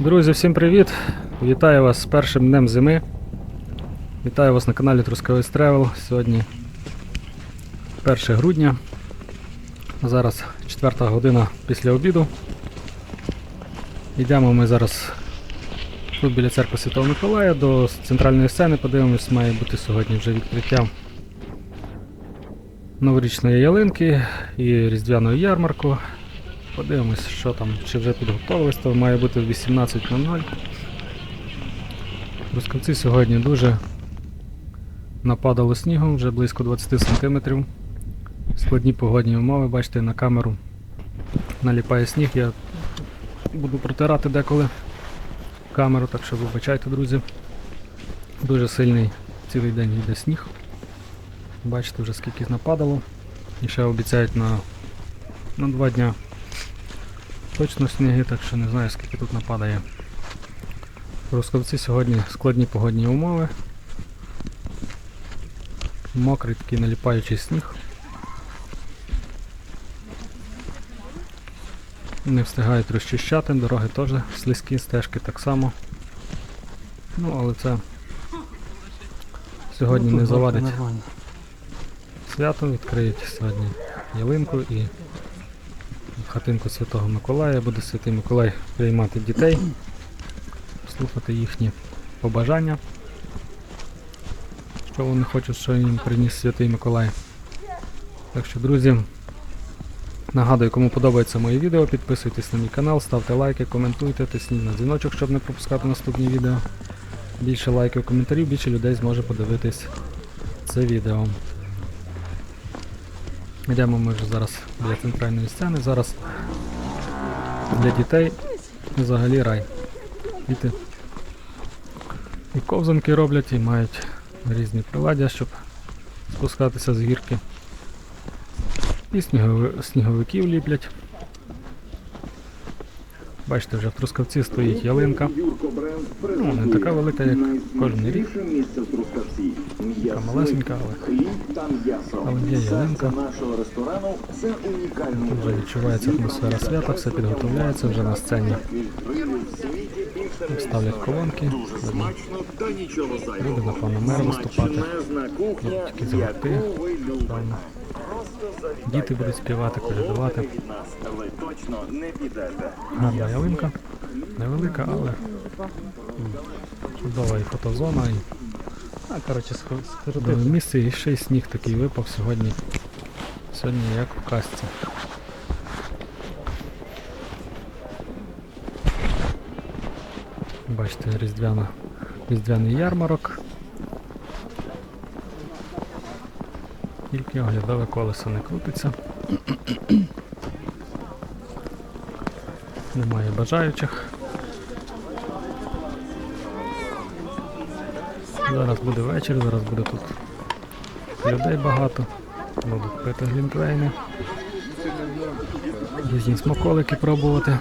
Друзі, всім привіт! Вітаю вас з першим днем зими. Вітаю вас на каналі Трускавець Travel. Сьогодні 1 грудня. Зараз 4 година після обіду. Йдемо ми зараз тут біля церкви Святого Миколая до центральної сцени. Подивимось, має бути сьогодні вже відкриття новорічної ялинки і різдвяної ярмарку. Подивимось, що там, чи вже підготовилось, то має бути в 18.00. Рускавці сьогодні дуже нападало снігом, вже близько 20 см. Складні погодні умови, бачите, на камеру наліпає сніг, я буду протирати деколи камеру, так що вибачайте, друзі. Дуже сильний цілий день йде сніг. Бачите вже скільки нападало. І ще обіцяють на, на два дня точно сніги, так що не знаю скільки тут нападає. В Русковці сьогодні складні погодні умови. Мокрий такий наліпаючий сніг. Не встигають розчищати, дороги теж слизькі, стежки так само. Ну, але це сьогодні не завадить свято, відкриють сьогодні ялинку і хатинку Святого Миколая. Буде Святий Миколай приймати дітей, слухати їхні побажання, що вони хочуть, що їм приніс Святий Миколай. Так що, друзі, нагадую, кому подобається моє відео, підписуйтесь на мій канал, ставте лайки, коментуйте, тисніть на дзвіночок, щоб не пропускати наступні відео. Більше лайків, коментарів, більше людей зможе подивитись це відео. Йдемо ми вже зараз біля центральної сцени. Зараз для дітей взагалі рай. Діти і ковзанки роблять, і мають різні приладдя, щоб спускатися з гірки. І сніговиків ліплять. Бачите, вже в Трускавці стоїть ялинка. Ну, не така велика, як кожен рік. Така малесенька, але Але є ялинка. Тут вже відчувається атмосфера свята, все підготовляється вже на сцені. Ставлять колонки, буде напевно мер виступати. Такі завітайте. Діти будуть співати, колядувати. Гарна ялинка, невелика, але чудова і фотозона, і А, коротше, схо- чудове місце, і ще й сніг такий випав сьогодні. Сьогодні як в казці. Бачите, різдвяна, різдвяний ярмарок. Тільки оглядове колесо не крутиться. Немає бажаючих. Зараз буде вечір, зараз буде тут людей багато. Будуть пити глінтвейни. Різні смаколики пробувати.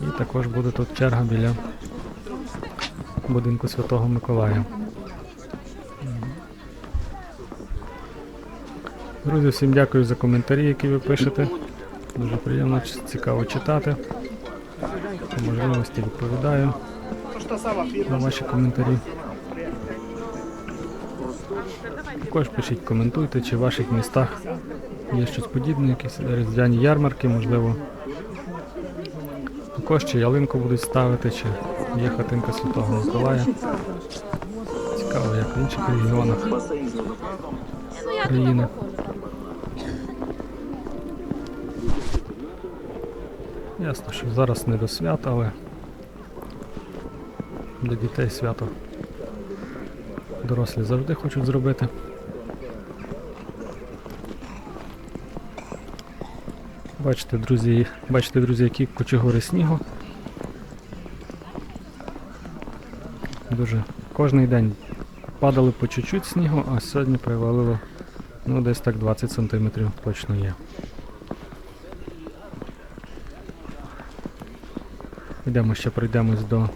І також буде тут черга біля будинку Святого Миколая. Друзі, всім дякую за коментарі, які ви пишете. Дуже приємно, цікаво читати. По можливості відповідаю на ваші коментарі. Також пишіть, коментуйте, чи в ваших містах є щось подібне, якісь різдвяні ярмарки, можливо. Також чи ялинку будуть ставити, чи є хатинка Святого Миколая. Цікаво, як в інших регіонах країни. Ясно, що зараз не до свята, але для дітей свято дорослі завжди хочуть зробити. Бачите, друзі, бачите, друзі, які кучегори снігу. Дуже кожний день падало по чуть-чуть снігу, а сьогодні привалило ну десь так 20 см точно є. Йдемо ще пройдемось до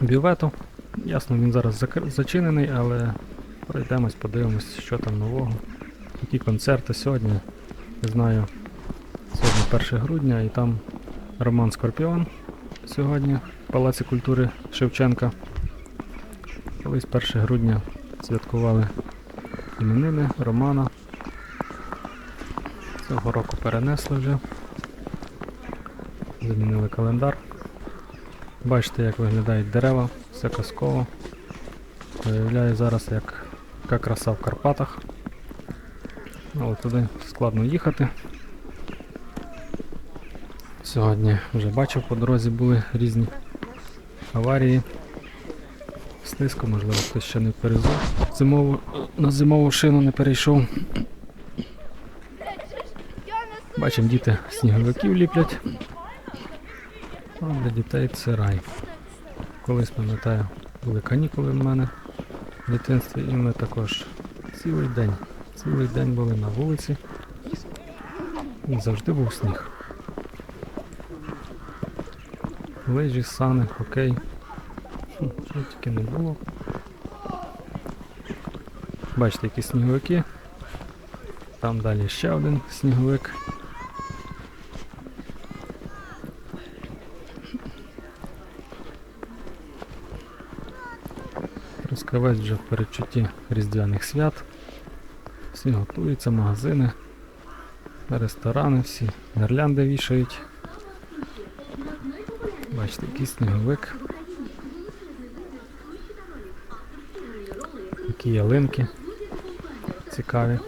бювету. Ясно, він зараз закр- зачинений, але пройдемось, подивимось, що там нового. Які концерти сьогодні. Не знаю, сьогодні 1 грудня і там Роман Скорпіон сьогодні в Палаці культури Шевченка. Колись 1 грудня святкували іменини Романа. Цього року перенесли вже. Замінили календар. Бачите, як виглядають дерева, все казково. Виявляю зараз, як, яка краса в Карпатах. Але туди складно їхати. Сьогодні вже бачив, по дорозі були різні аварії. Слизько, можливо, хтось ще не перезув. Зимову, на зимову шину не перейшов. Бачимо, діти сніговиків ліплять. А для дітей це рай. Колись пам'ятаю, були канікули в мене в дитинстві, і ми також цілий день, цілий день були на вулиці. І завжди був сніг. Лижі, сани, хокей. Що тільки не було. Бачите, які сніговики. Там далі ще один сніговик. Трускавець вже в передчутті різдвяних свят. Всі готуються, магазини, ресторани, всі гірлянди вішають. Бачите, який сніговик. Які ялинки цікаві.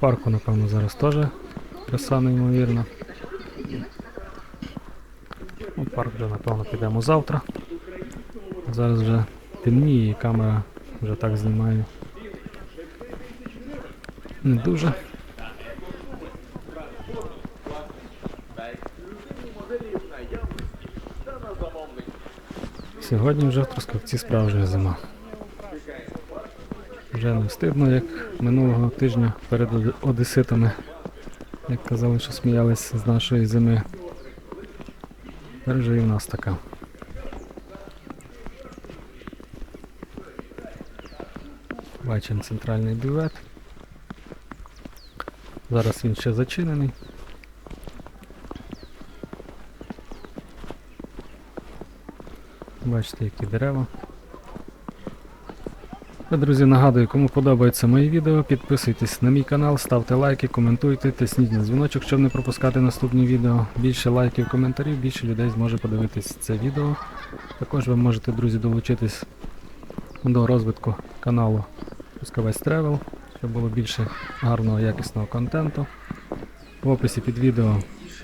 Парку, напевно, зараз теж краса неймовірна. У парк вже, напевно, підемо завтра. Зараз вже темніє і камера вже так знімає. Не дуже. Сьогодні вже в Трускавці справжня зима. Вже не встигно, як минулого тижня перед одеситами, як казали, що сміялись з нашої зими. Вже і в нас така. Бачимо центральний бювет. Зараз він ще зачинений. Бачите, які дерева. Друзі, нагадую, кому подобаються мої відео, підписуйтесь на мій канал, ставте лайки, коментуйте, тисніть на дзвіночок, щоб не пропускати наступні відео. Більше лайків, коментарів, більше людей зможе подивитись це відео. Також ви можете, друзі, долучитись до розвитку каналу Пускавець Тревел, щоб було більше гарного якісного контенту. В описі під відео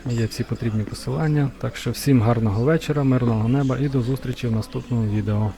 є всі потрібні посилання. Так що всім гарного вечора, мирного неба і до зустрічі в наступному відео.